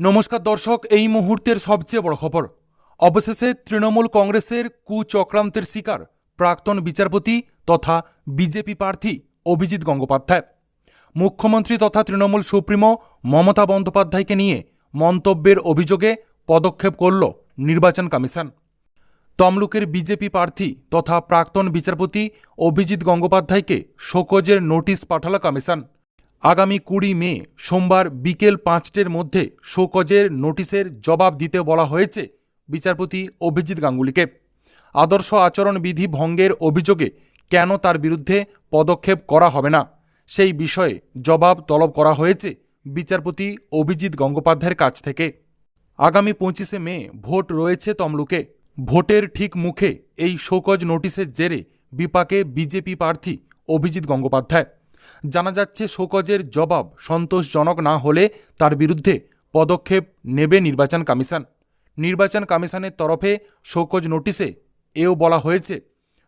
নমস্কার দর্শক, এই মুহূর্তের সবচেয়ে বড় খবর। অবশেষে তৃণমূল কংগ্রেসের কুচক্রান্তের শিকার প্রাক্তন বিচারপতি তথা বিজেপি প্রার্থী অভিজিৎ গঙ্গোপাধ্যায়। মুখ্যমন্ত্রী তথা তৃণমূল সুপ্রিমো মমতা বন্দ্যোপাধ্যায়কে নিয়ে মন্তব্যের অভিযোগে পদক্ষেপ করল নির্বাচন কমিশন। তমলুকের বিজেপি প্রার্থী তথা প্রাক্তন বিচারপতি অভিজিৎ গঙ্গোপাধ্যায়কে শোকজের নোটিশ পাঠালো কমিশন। আগামী কুড়ি মে, সোমবার বিকেল পাঁচটের মধ্যে শোকজের নোটিশের জবাব দিতে বলা হয়েছে বিচারপতি অভিজিৎ গাঙ্গুলিকে। আদর্শ আচরণ বিধি ভঙ্গের অভিযোগে কেন তার বিরুদ্ধে পদক্ষেপ করা হবে না? সেই বিষয়ে জবাব তলব করা হয়েছে বিচারপতি অভিজিৎ গঙ্গোপাধ্যায়ের কাছ থেকে। আগামী পঁচিশে মে, ভোট রয়েছে তমলুকে। ভোটের ঠিক মুখে এই শোকজ নোটিশের জেরে বিপাকে বিজেপি প্রার্থী অভিজিৎ গঙ্গোপাধ্যায়। জানা যাচ্ছে শোকজের জবাব সন্তোষজনক না হলে তার বিরুদ্ধে পদক্ষেপ নেবে নির্বাচন কমিশন। নির্বাচন কমিশনের তরফে শোকজ নোটিশে এও বলা হয়েছে,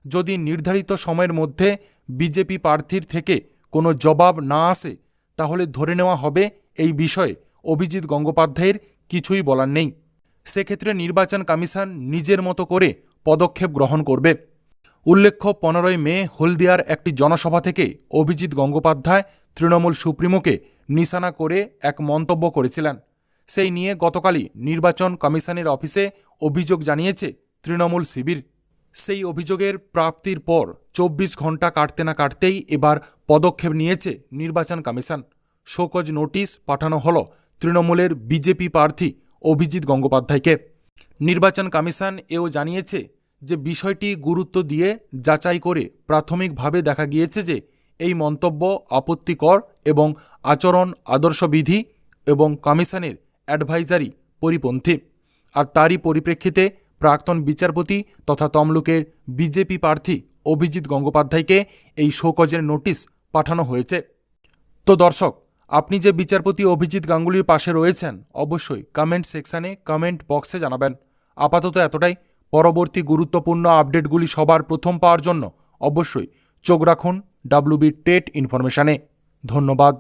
যদি নির্ধারিত সময়ের মধ্যে বিজেপি প্রার্থীর থেকে কোনো জবাব না আসে, তাহলে ধরে নেওয়া হবে এই বিষয়ে অভিজিৎ গঙ্গোপাধ্যায়ের কিছুই বলার নেই। সেক্ষেত্রে নির্বাচন কমিশন নিজের মতো করে পদক্ষেপ গ্রহণ করবে। উল্লেখ্য, পনেরোই মে হলদিয়ার একটি জনসভা থেকে অভিজিৎ গঙ্গোপাধ্যায় তৃণমূল সুপ্রিমোকে নিশানা করে এক মন্তব্য করেছিলেন। সেই নিয়ে গতকালই নির্বাচন কমিশনের অফিসে অভিযোগ জানিয়েছে তৃণমূল শিবির। সেই অভিযোগের প্রাপ্তির পর চব্বিশ ঘণ্টা কাটতে না কাটতেই এবার পদক্ষেপ নিয়েছে নির্বাচন কমিশন। শোকজ নোটিশ পাঠানো হল তৃণমূলের বিজেপি প্রার্থী অভিজিৎ গঙ্গোপাধ্যায়কে। নির্বাচন কমিশন এও জানিয়েছে যে বিষয়টি গুরুত্ব দিয়ে যাচাই করে প্রাথমিকভাবে দেখা গিয়েছে যে এই মন্তব্য আপত্তিকর এবং আচরণ আদর্শবিধি এবং কমিশনের অ্যাডভাইজারি পরিপন্থী। আর তারই পরিপ্রেক্ষিতে প্রাক্তন বিচারপতি তথা তমলুকের বিজেপি প্রার্থী অভিজিৎ গঙ্গোপাধ্যায়কে এই শোকজের নোটিশ পাঠানো হয়েছে। তো দর্শক, আপনি যে বিচারপতি অভিজিৎ গাঙ্গুলির পাশে রয়েছেন, অবশ্যই কমেন্ট সেকশানে কমেন্ট বক্সে জানাবেন। আপাতত এতটাই। পরবর্তী গুরুত্বপূর্ণ আপডেটগুলি সবার প্রথম পাওয়ার জন্য অবশ্যই চোখ রাখুন ডাব্লুবি টেট ইনফরমেশানে ধন্যবাদ।